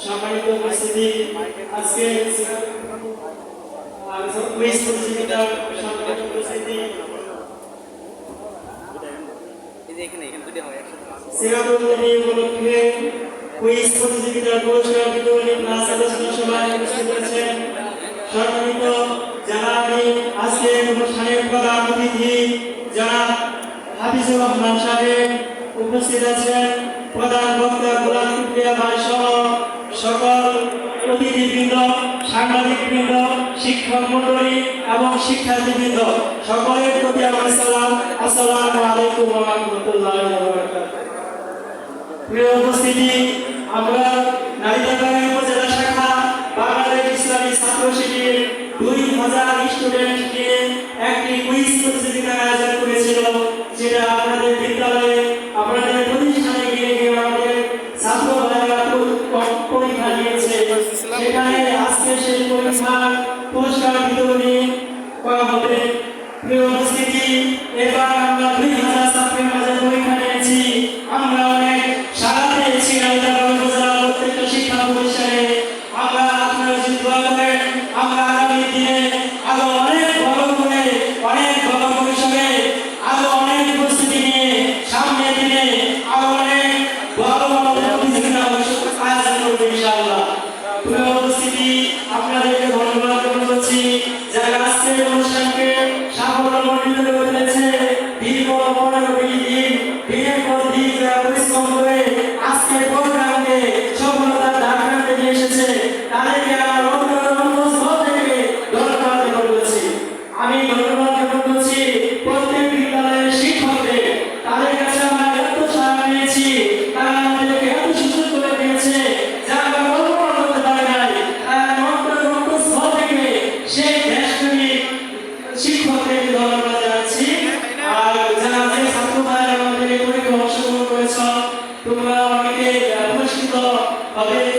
সম্মানিত প্রতিযোগিতার পুরস্কার বিতরণী ক্লাস আলোচনা সভায় উপস্থিত সম্মানিত অতিথি যারা হাফিজুর রহমান সাহেব উপস্থিত আছেন। প্রধান বক্তা গোলাম কিবরিয়া ভাই সহ সকল অতিথিবৃন্দ, সাংবাদিকবৃন্দ, শিক্ষক মন্ডলী এবং শিক্ষার্থীবৃন্দ, সকলের প্রতি আমার সালাম। আসসালামু আলাইকুম রাহমাতুল্লাহি প্রিয় উপস্থিতি, আমরা নারীদাবাড়ি হাজার স্টুডেন্ট নিয়ে একটি কুইজ প্রতিযোগিতার আয়োজন করেছিল, যেটা আপনাদের বিদ্যালয়ে, আপনাদের প্রতিষ্ঠানে গিয়ে গিয়ে আমাদের ছাত্র ভাইরা পরীক্ষা দিয়েছে। সেখানে আজকে সেই পরীক্ষার পুরস্কার বিতরণী করা হবে। প্রিয় এবার আমরা দুই হাজার ছাত্রের মাঝে পরীক্ষা নিয়েছি। আমরা অনেক শিক্ষা প্রতিষ্ঠানে। আমরা আপনারা আমরা আপনাদেরকে ধন্যবাদ জানাচ্ছি। যারা আজকের অনুষ্ঠানকে সাফল্যমণ্ডিত করে তোমরা অনেকে আকর্ষিত হবে।